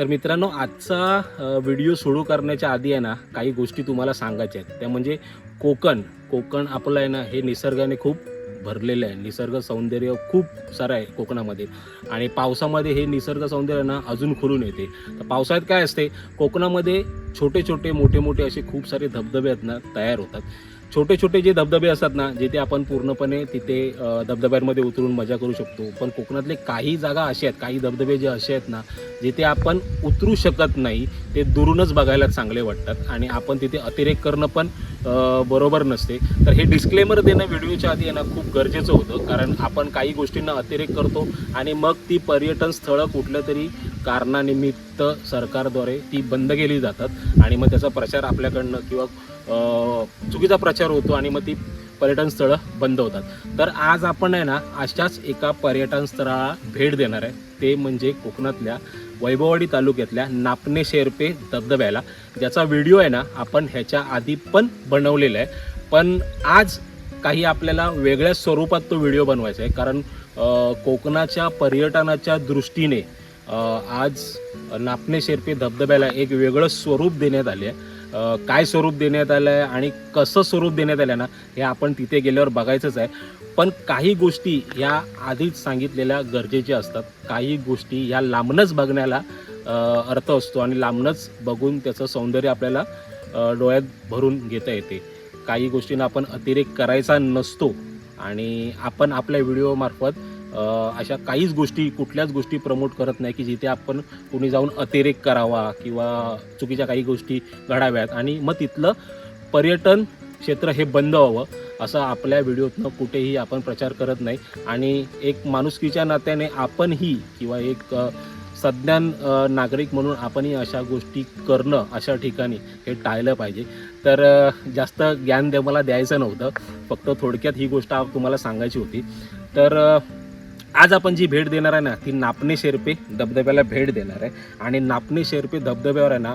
तर मित्रांनो आजचा व्हिडिओ सुरू करण्याच्या आधी आहे ना काही गोष्टी तुम्हाला सांगायच्या आहेत. त्या म्हणजे कोकण. कोकण आपलं आहे ना हे निसर्गाने खूप भरलेलं आहे. निसर्ग सौंदर्य खूप सारं आहे कोकणामध्ये. आणि पावसामध्ये हे निसर्ग सौंदर्य ना अजून खुलून येते. तर पावसाळ्यात काय असते कोकणामध्ये छोटे छोटे मोठे मोठे असे खूप सारे धबधबे आहेत ना तयार होतात. छोटे छोटे जे धबधबे असतात ना जिथे आपण पूर्णपणे तिथे धबधब्यांमध्ये उतरून मजा करू शकतो. पण कोकणातले काही जागा अशा आहेत काही धबधबे जे असे आहेत ना जिथे आपण उतरू शकत नाही ते दुरूनच बघायला चांगले वाटतात. आणि आपण तिथे अतिरेक करणं पण बरोबर नसते. तर हे डिस्क्लेमर देणं व्हिडिओच्या आधी येणं खूप गरजेचं होतं. कारण आपण काही गोष्टींना अतिरेक करतो आणि मग ती पर्यटन स्थळं कुठलं तरी कारणानिमित्त सरकारद्वारे ती बंद केली जातात आणि मग त्याचा प्रचार आपल्याकडनं किंवा चुकीचा प्रचार होतो आणि मग ती पर्यटन स्थळं बंद होतात. तर आज आपण आहे ना अशाच एका पर्यटन स्थळाला भेट देणार आहे. ते म्हणजे कोकणातल्या वैभववाडी तालुक्यातल्या नापणे शेरपे धबधब्याला. ज्याचा व्हिडिओ आहे ना आपण ह्याच्या आधी पण बनवलेला आहे. पण आज काही आपल्याला वेगळ्या स्वरूपात तो व्हिडिओ बनवायचा आहे. कारण कोकणाच्या पर्यटनाच्या दृष्टीने आज नापणे शेर्पी धबधब्याला एक वेगळं स्वरूप देण्यात आले आहे काय स्वरूप देण्यात आलं आहे आणि कसं स्वरूप देण्यात आलं ना हे आपण तिथे गेल्यावर बघायचंच आहे. पण काही गोष्टी ह्या आधीच सांगितलेल्या गरजेच्या असतात. काही गोष्टी ह्या लांबनच बघण्याला अर्थ असतो आणि लांबनच बघून त्याचं सौंदर्य आपल्याला डोळ्यात भरून घेता येते. काही गोष्टींना आपण अतिरेक करायचा नसतो आणि आपण आपल्या व्हिडिओमार्फत अशा काहीच गोष्टी कुठल्याच गोष्टी प्रमोट करत नाही की जिथे आपण कुणी जाऊन अतिरेक करावा किंवा चुकीच्या काही गोष्टी घडाव्यात. आणि मग तिथलं पर्यटन क्षेत्र हे बंद व्हावं असं आपल्या व्हिडिओतनं कुठेही आपण प्रचार करत नाही. आणि एक माणुसकीच्या नात्याने आपणही किंवा एक सज्ञान नागरिक म्हणून आपणही अशा गोष्टी करणं अशा ठिकाणी हे टाळलं पाहिजे. तर जास्त ज्ञान दे मला द्यायचं नव्हतं. फक्त थोडक्यात ही गोष्ट तुम्हाला सांगायची होती. तर आज आपण जी भेट देणार आहे ना ती नापणे शेर्पे धबधब्याला भेट देणार आहे. आणि नापणे शेर्पे धबधब्यावर आहे ना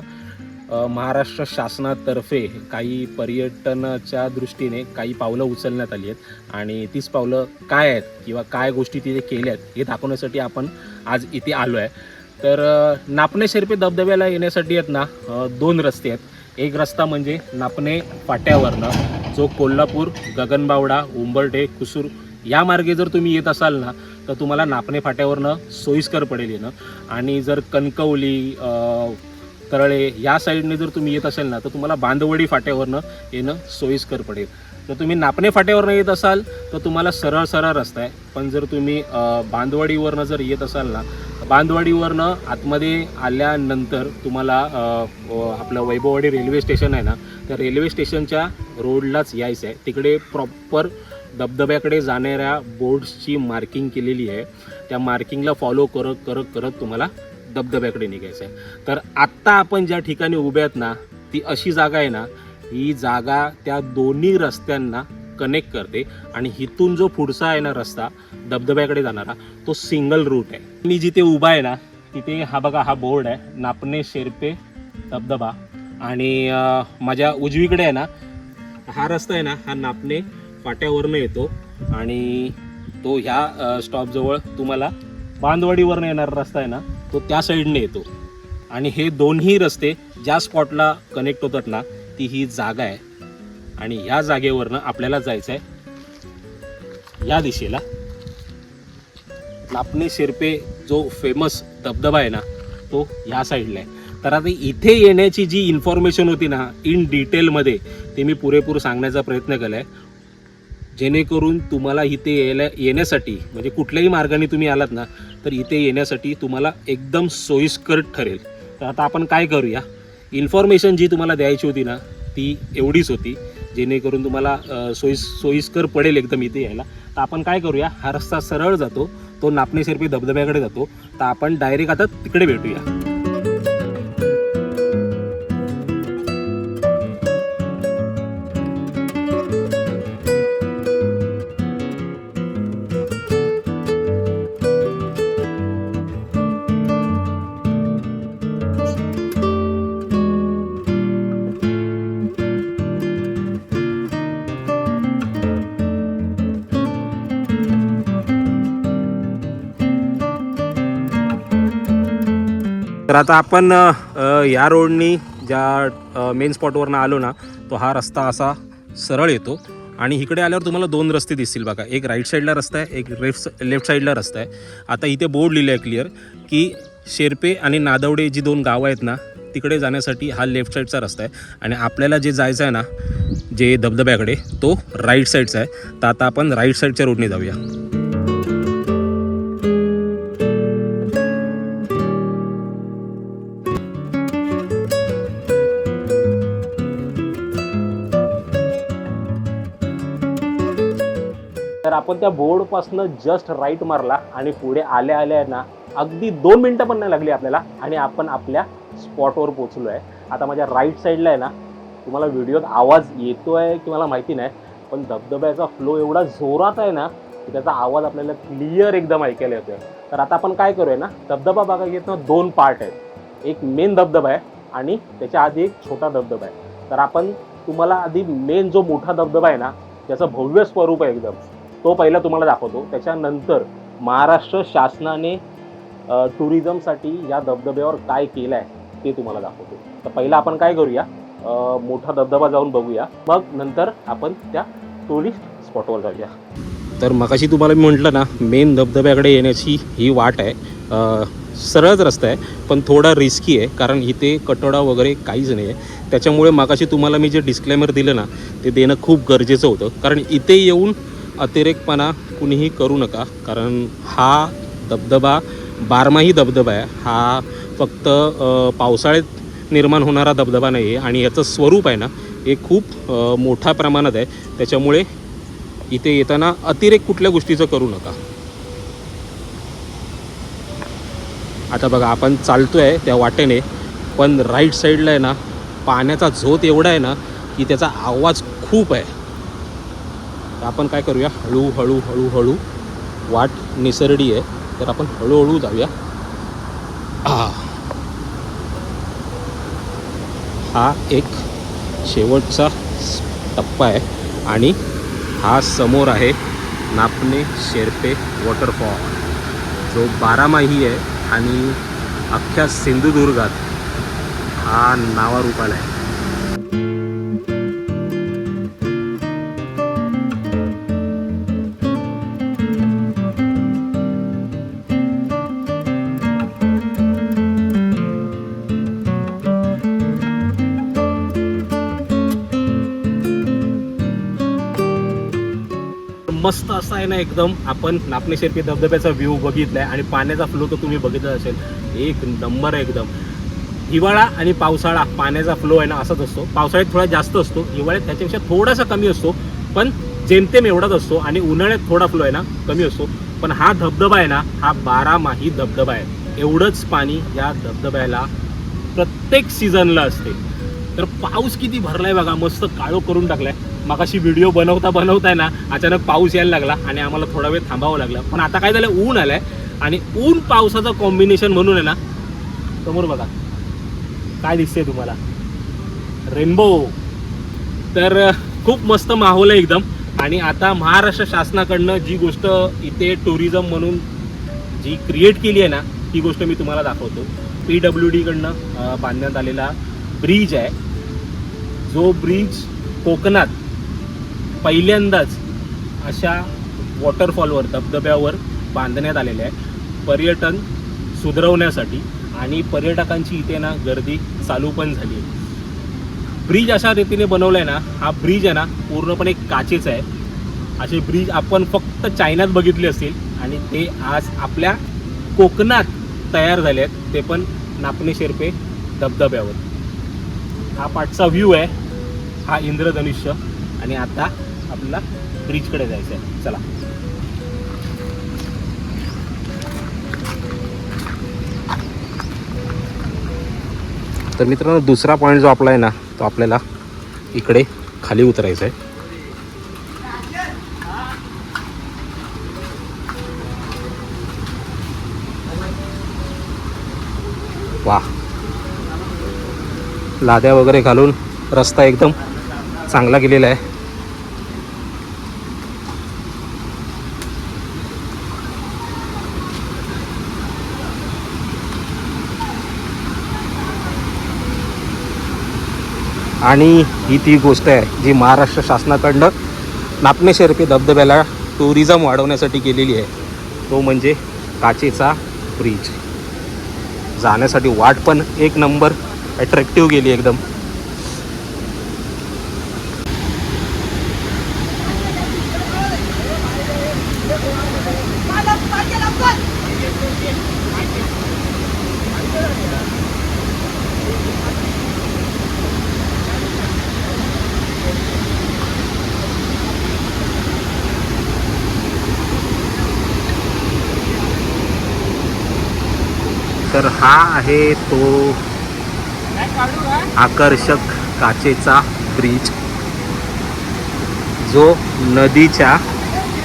महाराष्ट्र शासनातर्फे काही पर्यटनाच्या दृष्टीने काही पावलं उचलण्यात आली आहेत. आणि तीच पावलं काय आहेत किंवा काय गोष्टी तिथे केल्या आहेत हे दाखवण्यासाठी आपण आज इथे आलो आहे. तर नापणे शेर्पे धबधब्याला येण्यासाठी आहेत ना दोन रस्ते आहेत. एक रस्ता म्हणजे नापणे फाट्यावरनं जो कोल्हापूर गगनबावडा उंबरठे कुसूर या मार्गे जर तुम्ही येत असाल ना तर तुम्हाला नापणे फाट्यावरनं सोयीस्कर पडेल येणं आणि जर कणकवली तरळे या साईडने जर तुम्ही येत असाल ना तर तुम्हाला बांधवडी फाट्यावरनं येणं सोयीस्कर पडेल. जर तुम्ही नापणे फाट्यावरनं येत असाल तर तुम्हाला सरळ सरळ रस्ता आहे. पण जर तुम्ही अ, बांधवडीवरनं जर येत असाल ना बांधवाडीवरनं आतमध्ये आल्यानंतर तुम्हाला आपलं वैभववाडी रेल्वे स्टेशन आहे ना त्या रेल्वे स्टेशनच्या रोडलाच यायचं आहे. तिकडे प्रॉपर धबधब्याकडे जाणाऱ्या बोर्ड्सची मार्किंग केलेली आहे. त्या मार्किंगला फॉलो करत करत करत तुम्हाला धबधब्याकडे निघायचं आहे. तर आत्ता आपण ज्या ठिकाणी उभे आहेत ना ती अशी जागा आहे ना ही जागा त्या दोन्ही रस्त्यांना कनेक्ट करते. आणि इथून जो पुढचा आहे ना रस्ता धबधब्याकडे जाणारा तो सिंगल रूट आहे. मी जिथे उभा आहे ना तिथे हा बघा हा बोर्ड आहे. नापणे शेरपे धबधबा. आणि माझ्या उजवीकडे आहे ना हा रस्ता आहे ना हा नापणे फाट्यावरनं येतो आणि तो ह्या स्टॉपजवळ तुम्हाला बांधवाडीवरनं येणारा रस्ता आहे ना तो त्या साईडने येतो. आणि हे दोन्ही रस्ते ज्या स्पॉटला कनेक्ट होतात ना ती ही जागा आहे. आणि ह्या जागेवरनं आपल्याला जायचं आहे या दिशेला. लापणे शिरपे जो फेमस धबधबा आहे ना तो ह्या साईडला आहे. तर आता इथे येण्याची जी इन्फॉर्मेशन होती ना इन डिटेलमध्ये ते मी पुरेपूर सांगण्याचा प्रयत्न केला आहे जेणेकरून तुम्हाला इथे यायला येण्यासाठी म्हणजे कुठल्याही मार्गाने तुम्ही आलात ना तर इथे येण्यासाठी तुम्हाला एकदम सोयीस्कर ठरेल. तर आता आपण काय करूया? इन्फॉर्मेशन जी तुम्हाला द्यायची होती ना ती एवढीच होती जेणेकरून तुम्हाला सोयीस सोयीस्कर पडेल एकदम इथे यायला. तर आपण काय करूया? हा रस्ता सरळ जातो तो नापणे शेरपी धबधब्याकडे जातो. तर आपण डायरेक्ट आता तिकडे भेटूया. तर आता आपण या रोडनी ज्या मेन स्पॉटवरनं आलो ना तो हा रस्ता असा सरळ येतो. आणि इकडे आल्यावर तुम्हाला दोन रस्ते दिसतील बघा. एक राईट साईडला रस्ता आहे एक लेफ्ट लेफ्ट साईडला रस्ता आहे. आता इथे बोर्ड लिहिलं आहे क्लिअर की शेरपे आणि नादवडे जी दोन गावं आहेत ना तिकडे जाण्यासाठी हा लेफ्ट साईडचा रस्ता आहे. आणि आपल्याला जे जायचं आहे ना जे धबधब्याकडे तो राईट साईडचा आहे. तर आता आपण राईट साईडच्या रोडने जाऊया. आपण त्या बोर्डपासनं जस्ट राईट मारला आणि पुढे आल्या आल्या ना अगदी दोन मिनटं पण नाही लागली आपल्याला आणि आपण आपल्या स्पॉटवर पोचलो आहे आता माझ्या राईट साईडला आहे ना तुम्हाला व्हिडिओत आवाज येतो आहे की मला माहिती नाही पण धबधब्याचा फ्लो एवढा जोरात आहे ना की त्याचा आवाज आपल्याला क्लिअर एकदम ऐकायला येतोय. तर आता आपण काय करूया ना धबधबा बघा घेत दोन पार्ट आहेत. एक मेन धबधबा आहे आणि त्याच्या आधी एक छोटा धबधबा आहे. तर आपण तुम्हाला आधी मेन जो मोठा धबधबा आहे ना त्याचं भव्य स्वरूप आहे एकदम. तो पहिला तुम्हाला दाखवतो. त्याच्यानंतर महाराष्ट्र शासनाने टुरिझमसाठी या धबधब्यावर काय केलं आहे ते तुम्हाला दाखवतो. तर पहिला आपण काय करूया? मोठा धबधबा जाऊन बघूया. मग नंतर आपण त्या टुरिस्ट स्पॉटवर जाऊया. तर मगाशी तुम्हाला मी म्हटलं ना मेन धबधब्याकडे येण्याची ही वाट आहे. सरळच रस्ता आहे पण थोडा रिस्की आहे कारण इथे कटोडा वगैरे काहीच नाही आहे त्याच्यामुळे मगाशी तुम्हाला मी जे डिस्क्लेमर दिलं ना ते देणं खूप गरजेचं होतं. कारण इथे येऊन अतिरेकपणा कुणीही करू नका कारण हा धबधबा बारमाही धबधबा आहे. हा फक्त पावसाळ्यात निर्माण होणारा धबधबा नाही आहे आणि याचं स्वरूप आहे ना हे खूप मोठ्या प्रमाणात आहे. त्याच्यामुळे इथे येताना अतिरेक कुठल्या गोष्टीचं करू नका. आता बघा आपण चालतो आहे त्या वाटेने पण राईट साईडला आहे ना पाण्याचा झोत एवढा आहे ना की त्याचा आवाज खूप आहे. आपण काय करूया? हळूहळू हळूहळू वाट निसरडी आहे. तर आपण हळूहळू जाऊया. हा एक शेवटचा टप्पा आहे आणि हा समोर आहे नापणे शेरपे वॉटरफॉल. जो बारामाही आहे आणि अख्ख्या सिंधुदुर्गात हा नावारूपाला आहे. आहे ना एकदम आपण नापणे शेरपी धबधब्याचा व्ह्यू बघितलाय आणि पाण्याचा फ्लो तर तुम्ही बघितला असेल. एक नंबर आहे एकदम. हिवाळा आणि पावसाळा पाण्याचा फ्लो आहे ना असाच असतो. पावसाळ्यात थोडा जास्त असतो हिवाळ्यात त्याच्यापेक्षा थोडासा कमी असतो पण जेमतेम एवढाच असतो आणि उन्हाळ्यात थोडा फ्लो आहे ना कमी असतो. पण हा धबधबा आहे ना हा बारामाही धबधबा आहे. एवढंच पाणी या धबधब्याला प्रत्येक सीझनला असते. तर पाऊस किती भरलाय बघा मस्त काळो करून टाकलाय. मगाशी व्हिडिओ बनवता बनवताय ना अचानक पाऊस यायला लागला आणि आम्हाला थोडा वेळ थांबावं लागलं. पण आता काय झालं ऊन आलंय आणि ऊन पावसाचं कॉम्बिनेशन म्हणून आहे ना समोर बघा. काय दिसतंय तुम्हाला? रेनबो तर खूप मस्त माहोल आहे एकदम. आणि आता महाराष्ट्र शासनाकडनं जी गोष्ट इथे टुरिझम म्हणून जी क्रिएट केली आहे ना ती गोष्ट मी तुम्हाला दाखवतो. पी डब्ल्यू डीकडनं बांधण्यात आलेला ब्रिज आहे. जो ब्रिज कोकणात पहिल्यांदाच अशा वॉटरफॉलवर धबधब्यावर बांधण्यात आलेले आहे. पर्यटन सुधरवण्यासाठी आणि पर्यटकांची इथे ना गर्दी चालू पण झाली आहे. ब्रिज अशा रीतीने बनवला आहे ना हा ब्रिज आहे ना पूर्णपणे काचेचा आहे. असे ब्रिज आपण फक्त चायनात बघितले असतील आणि ते आज आपल्या कोकणात तयार झाले आहेत. ते पण नापणे शेर्पे धबधब्यावर. हा पाठचा व्ह्यू आहे. हा इंद्रधनुष्य. आणि आता आपल्याला ब्रिजकडे जायचं आहे. चला. तर मित्रांनो दुसरा पॉईंट जो आपला आहे ना तो आपल्याला इकडे खाली उतरायचा आहे. वा लाद्या वगैरे घालून रस्ता एकदम चांगला केलेला आहे. आणि ही ती गोष्ट आहे जी महाराष्ट्र शासनाकडनं नापणे धबधब्याला टुरिझम वाढवण्यासाठी केलेली आहे. तो म्हणजे काचेचा ब्रिज जाण्यासाठी वाट पण एक नंबर ॲट्रॅक्टिव्ह गेली एकदम तर हा आहे तो आकर्षक काचेचा ब्रिज. जो नदीच्या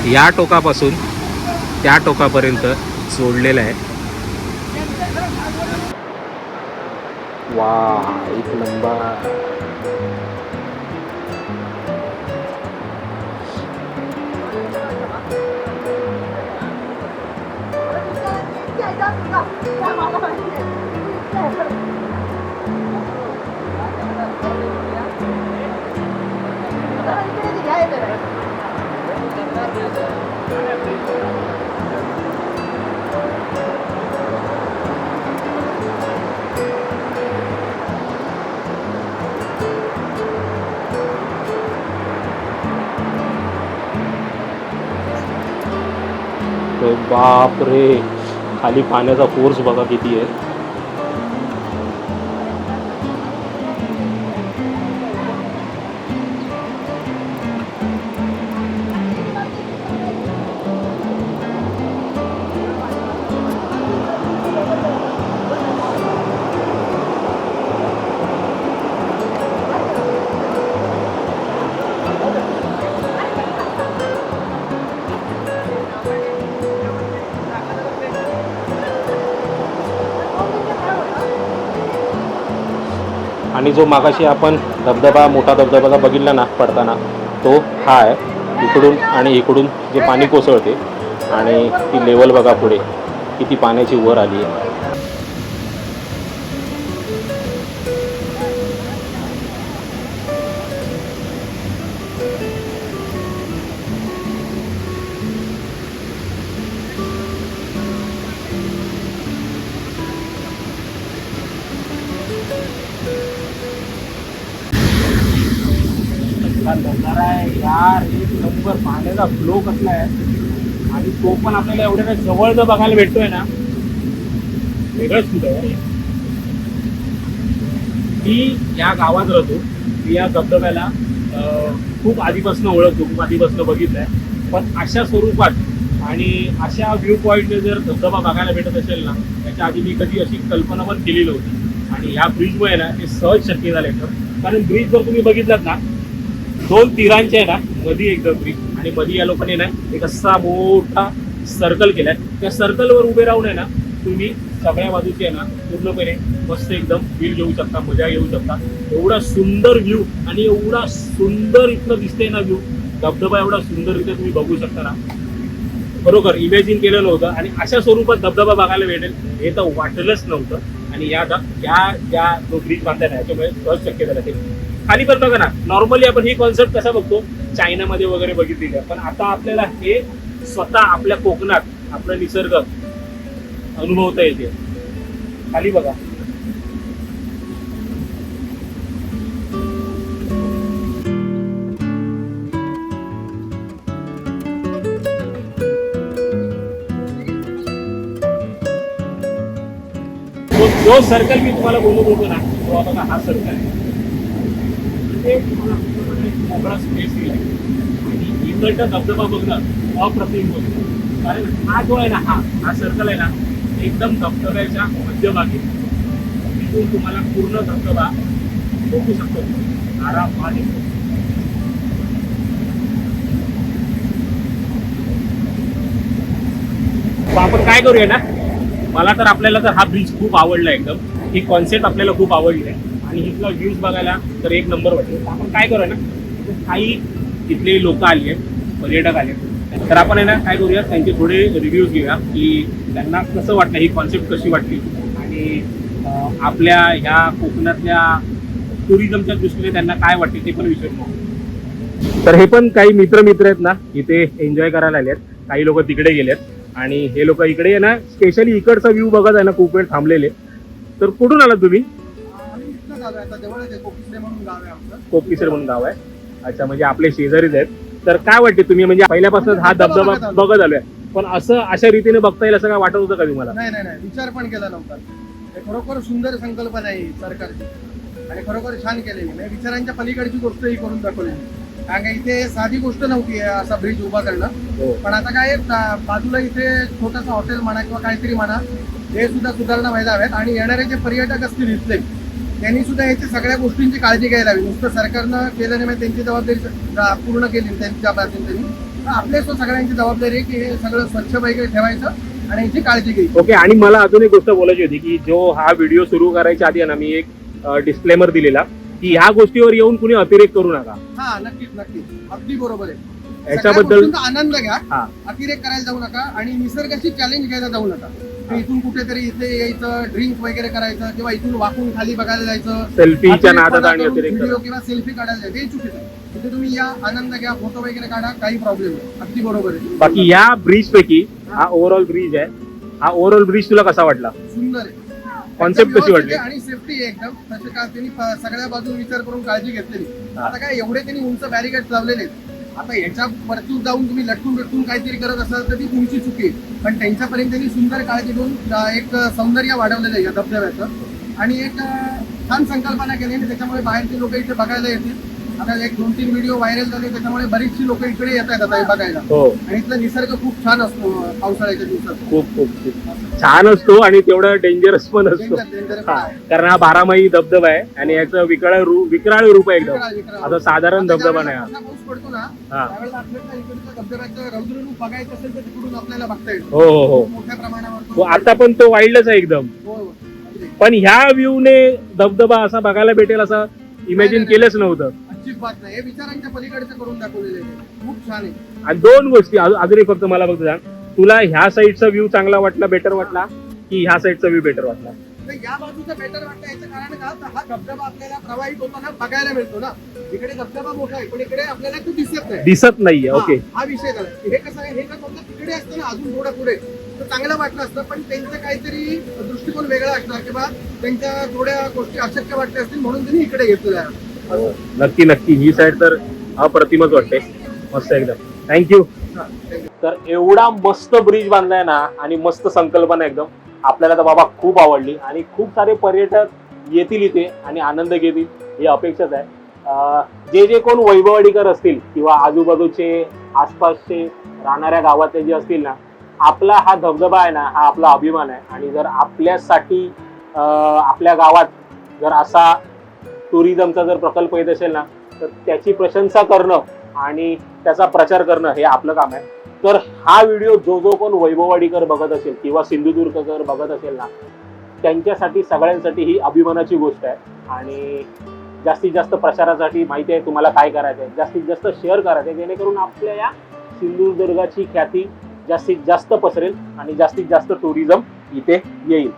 या टोकापासून त्या टोकापर्यंत जोडलेला आहे. वा एक नंबर तर बाप रे खाली पाण्याचा फोर्स बघा किती आहे. आणि जो मागाशी आपण धबधबा मोठा धबधबा बघितला ना पडताना तो हा आहे. इकडून आणि इकडून जे पाणी कोसळते आणि ती लेवल बघा पुढे किती पाण्याची वर आली आहे. हा एक नंबर पाण्याचा फ्लो कसला आहे. आणि तो पण आपल्याला एवढ्या जवळ जर बघायला भेटतोय ना वेगळंच कुठं मी या गावात राहतो. मी या धबधब्याला खूप आधीपासून ओळखतो खूप आधीपासून बघितलंय. पण अशा स्वरूपात आणि अशा व्ह्यू पॉईंटने जर धबधबा बघायला भेटत असेल ना त्याच्या आधी मी कधी अशी कल्पना पण केली नव्हती आणि ह्या ब्रिजमुळे ना हे सहज शक्य झालं कारण ब्रिज जर तुम्ही बघितलात ना दोन तिरांचे आहे ना मधी एकदम ब्रिज आणि मधी या लोकांनी ना एक असा मोठा सर्कल केलाय. त्या सर्कलवर उभे राहून आहे ना तुम्ही सगळ्या बाजूचे आहे ना पूर्णपणे मस्त एकदम फील घेऊ शकता मजा घेऊ शकता. एवढा सुंदर व्ह्यू आणि एवढा सुंदर इथलं दिसतंय ना व्ह्यू धबधबा एवढा सुंदर इथे तुम्ही बघू शकता ना. बरोबर इमॅजिन केलेलं होतं आणि अशा स्वरूपात धबधबा बघायला भेटेल. हे तर वाटलंच नव्हतं. आणि या या ज्या जो ब्रिज बांधला ना याच्यामुळे सहज शक्य झालं ते. खाली पण बघा ना नॉर्मली आपण ही कॉन्सेप्ट कसा बघतो? चायनामध्ये वगैरे बघितलेली आहे. पण आता आपल्याला हे स्वतः आपल्या कोकणात आपला निसर्ग अनुभवता येते. खाली बघा. जो सर्कल मी तुम्हाला बोलत होतो ना तो आता हा सर्कल आहे. इथे स्पेस इकडचा धबधबा बघणं अप्रतिम होतं कारण हा जो आहे ना हा हा सर्कल आहे ना एकदम धबधब्याच्या मध्यभागी. तिथून तुम्हाला पूर्ण धबधबा बघू शकतो. आराम आणि आपण काय करूया ना मला तर आपल्याला तर हा ब्रिज खूप आवडला एकदम. ही कॉन्सेप्ट आपल्याला खूप आवडली आहे. आणि इथला व्ह्यूज बघायला तर एक नंबर वाटेल आपण काय करूया ना काही इथले लोक आली आहेत पर्यटक आले आहेत. तर आपण आहे ना काय करूया त्यांचे थोडे रिव्ह्यूज घेऊया की त्यांना कसं वाटलं ही कॉन्सेप्ट कशी वाटली? आणि आपल्या ह्या कोकणातल्या टुरिझमच्या दृष्टीने त्यांना काय वाटते ते पण विचारू तर हे पण काही मित्र मित्र आहेत ना इथे एन्जॉय करायला आले आहेत काही लोक तिकडे गेलेत. आणि हे लोक इकडे आहे ना स्पेशली इकडचा व्ह्यू बघत आहे ना खूप वेळ थांबलेले. तर कुठून आलात तुम्ही? कोपीसर म्हणून गाव आहे. अच्छा म्हणजे आपले शेजारीच आहेत. तर काय वाटते तुम्ही? म्हणजे पहिल्यापासून हा धबधबा बघत आलोय. पण असं अशा रीतीने बघता येईल असं काय वाटत होतं का तुम्हाला? नाही नाही नाही. विचार पण केला नव्हता हे खरोखर सुंदर संकल्पना आहे ही सरकारची. आणि खरोखर छान केलेली म्हणजे विचारांच्या पलीकडची गोष्ट ही करून दाखवली कारण का इथे साधी गोष्ट नव्हती असा ब्रिज उभा करणं. हो. पण आता काय बाजूला इथे छोटंसं हॉटेल म्हणा किंवा काहीतरी म्हणा हे सुद्धा सुधारणा व्हायला हव्यात आणि येणारे जे पर्यटक असतील इथले त्यांनी सुद्धा याची सगळ्या गोष्टींची काळजी घ्यायला हवी. नुसतं सरकारनं केलं नाही त्यांची जबाबदारी पूर्ण केली त्यांच्या बाजून त्यांनी. आपल्या सुद्धा सगळ्यांची जबाबदारी आहे की हे सगळं स्वच्छ वगैरे ठेवायचं आणि याची काळजी घ्यायची. ओके आणि मला अजून एक गोष्ट बोलायची होती की जो हा व्हिडिओ सुरू करायच्या आधी ना मी एक डिस्क्लेमर दिलेला की ह्या गोष्टीवर येऊन कुणी अतिरेक करू नका. हा नक्कीच नक्कीच. अगदी बरोबर आहे. याच्याबद्दल आनंद घ्या हा. अतिरेक करायला जाऊ नका आणि निसर्गाची चॅलेंज घ्यायला जाऊ नका. इथून कुठेतरी इथे यायचं ड्रिंक वगैरे करायचं किंवा इथून वाकून खाली बघायला जायचं. सेल्फीच्या नादात आणि अतिरेक व्हिडिओ. किंवा सेल्फी काढायला जायचं हे चुकीचं आहे. तिथे तुम्ही या आनंद घ्या फोटो वगैरे काढा काही प्रॉब्लेम नाही. अगदी बरोबर आहे. बाकी या ब्रिज पैकी हा ओव्हरऑल ब्रिज आहे. हा ओव्हरऑल ब्रिज तुला कसा वाटला? सुंदर आहे. Concept कशी वाटली? आणि सेफ्टी आहे एकदम. तसे का त्यांनी प- सगळ्या बाजून विचार करून काळजी घेतलेली. हा. आता काय एवढे त्यांनी उंच बॅरिकेड लावलेले आहेत. आता याच्या वरतून जाऊन तुम्ही लटकून लटकून काहीतरी करत असाल तर ती तुमची चुकी पण त्यांच्यापर्यंत त्यांनी सुंदर काळजी घेऊन एक सौंदर्य वाढवलेलं आहे या धबधब्याचं. आणि एक छान संकल्पना केली आणि त्याच्यामुळे बाहेरचे लोक इथे बघायला येतील. आता एक दोन तीन व्हिडिओ व्हायरल झाले त्याच्यामुळे बरीचशी लोक इकडे येत आहेत आता हे बघायला. हो. आणि इथला निसर्ग खूप छान असतो पावसाळ्याच्या दिवसात. खूप खूप खूप. छान असतो आणि तेवढं डेंजरस पण असतो. Danger, danger. हा. आहे. कारण हा बारामाही धबधबा आहे आणि याचं विकराळ रूप विकराळ रूप आहे एकदम. विकराळ. आता साधारण आता धबधबा ज्यावेळेला नाही हा. मोठा पाऊस पडतो ना हा. त्यावेळेला आपल्याला इकडच्या धबधब्याचं रौद्र रूप बघायचं असेल तर तिकडून आपल्याला बघता येईल हो हो हो. मोठ्या प्रमाणावर हो, तो- आता पण तो वाईल्डच आहे एकदम. हो, हो. पण ह्या व्ह्यूने धबधबा असा बघायला भेटेल असं इमॅजिन केलंच नव्हतं. अजिबात नाही. हे विचारांच्या पलीकडचं करून दाखवलेलं आहे. खूप छान आहे. आणि दोन गोष्टी अजून एक फक्त मला फक्त सांग. तुला ह्या साईडचा व्ह्यू चांगला वाटला बेटर वाटला? की ह्या साईडचा व्ह्यू बेटर वाटला? तर या बाजूचं बेटर वाटतं याचं कारण का? तर हा धबधबा आपल्याला प्रवाहित होताना बघायला मिळतो ना. इकडे धबधबा मोठा आहे पण इकडे आपल्याला तो दिसत नाही. दिसत नाहीये ओके हा हा विषय झाला. हे कसं आहे? हे जर समजा तिकडे असतं ना अजून थोडं पुढे. तर चांगलं वाटलं असतं पण त्यांचं काहीतरी दृष्टिकोन वेगळा असणार किंवा त्यांच्या थोड्या गोष्टी अशक्य वाटल्या असतील म्हणून त्यांनी इकडे घेतलेलं आहे. असं. नक्की नक्की. ही साईड तर अप्रतिमच वाटते. मस्त एकदम. थँक्यू तर एवढा मस्त ब्रिज बांधलाय ना आणि मस्त संकल्पना एकदम. आपल्याला तर बाबा खूप आवडली. आणि खूप सारे पर्यटक येतील इथे आणि आनंद घेतील. ही अपेक्षाच आहे. जे जे कोण वैभववाडीकर असतील किंवा आजूबाजूचे आसपासचे राहणाऱ्या गावातले जे असतील ना आपला हा धबधबा आहे ना हा आपला अभिमान आहे. आणि जर आपल्यासाठी आपल्या गावात जर असा टुरिझमचा जर प्रकल्प येत असेल ना तर त्याची प्रशंसा करणं आणि त्याचा प्रचार करणं हे आपलं काम आहे. तर हा व्हिडिओ जो जो कोण वैभववाडीकर बघत असेल किंवा सिंधुदुर्गकर बघत असेल ना त्यांच्यासाठी सगळ्यांसाठी ही अभिमानाची गोष्ट आहे. आणि जास्तीत जास्त प्रचारासाठी माहिती आहे तुम्हाला काय करायचं आहे जास्तीत जास्त शेअर करायचं आहे जेणेकरून आपल्या या सिंधुदुर्गाची ख्याती जास्तीत जास्त पसरेल आणि जास्तीत जास्त टुरिझम इथे येईल.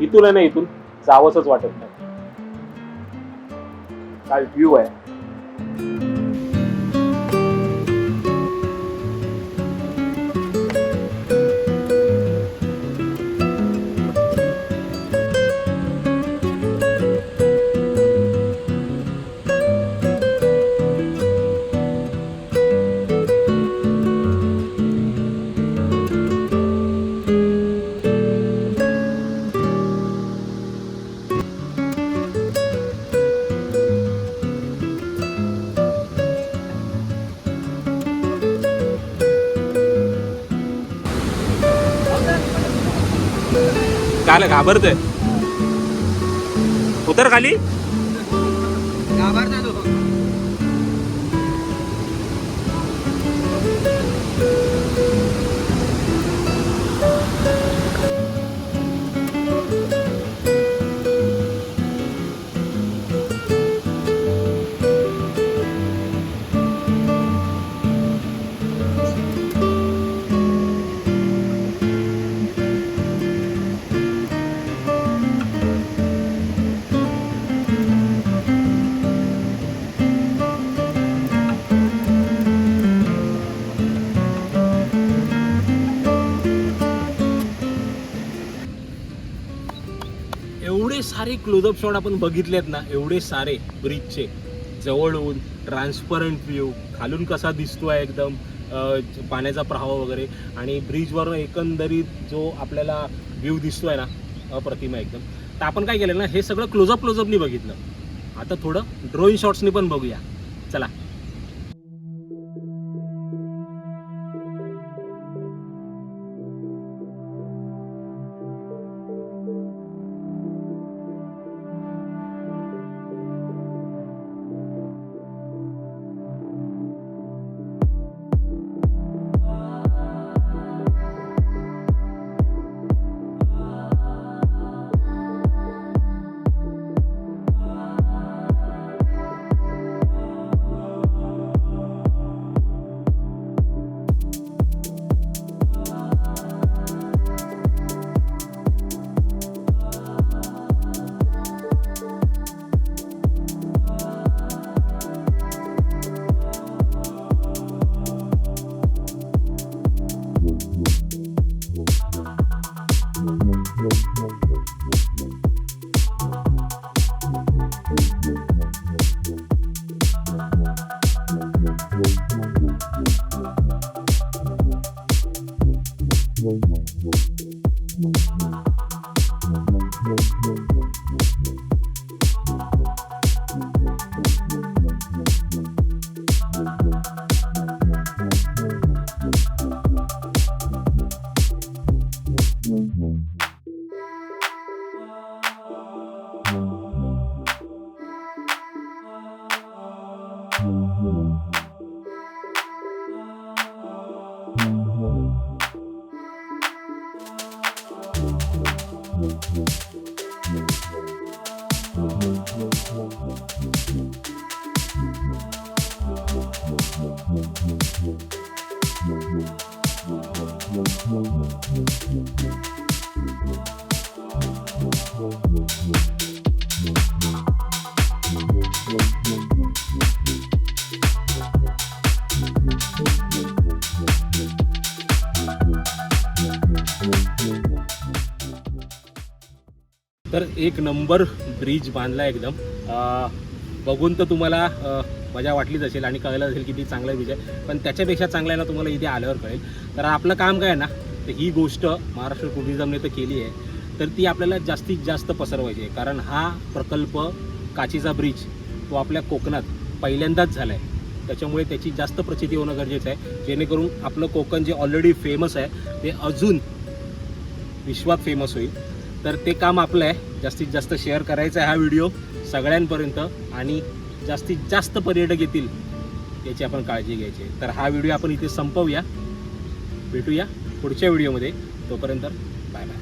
इथून आहे ना इथून जावंसच वाटत नाही. काय व्ह्यू आहे काय घाबरतोय. उतर खाली. क्लोजअप शॉट आपण बघितलेत ना एवढे सारे ब्रिजचे जवळून ट्रान्सपरंट व्ह्यू खालून कसा दिसतोय एकदम पाण्याचा प्रवाह वगैरे. आणि ब्रिजवर एकंदरीत जो आपल्याला व्ह्यू दिसतोय ना अप्रतिमा एकदम. तर आपण काय केलं ना हे सगळं क्लोजअप क्लोजअपनी बघितलं. आता थोडं ड्रॉईंग शॉट्सनी पण बघूया. तर एक नंबर ब्रिज बांधला एकदम. बघून तर तुम्हाला मजा वाटलीच असेल आणि कळलं असेल किती चांगला विजय आहे. पण त्याच्यापेक्षा चांगला आहे ना तुम्हाला इथे आल्यावर कळेल. तर आपलं काम काय आहे ना तर ही गोष्ट महाराष्ट्र टुरिझमने तर केली आहे. तर ती आपल्याला जास्तीत जास्त पसरवायची आहे. कारण हा प्रकल्प काचीचा ब्रिज तो आपल्या कोकणात पहिल्यांदाच झाला आहे त्याच्यामुळे त्याची जास्त प्रचिती होणं गरजेचं आहे. जेणेकरून आपलं कोकण जे ऑलरेडी फेमस आहे ते अजून विश्वात फेमस होईल. तर ते काम आपलं आहे. जास्तीत जास्त शेअर करायचा आहे हा व्हिडिओ सगळ्यांपर्यंत आणि जास्तीत जास्त पर्यटक येतील याची आपण काळजी घ्यायची आहे. तर हा व्हिडिओ आपण इथे संपवूया. भेटूया पुढच्या व्हिडिओमध्ये तोपर्यंत बाय बाय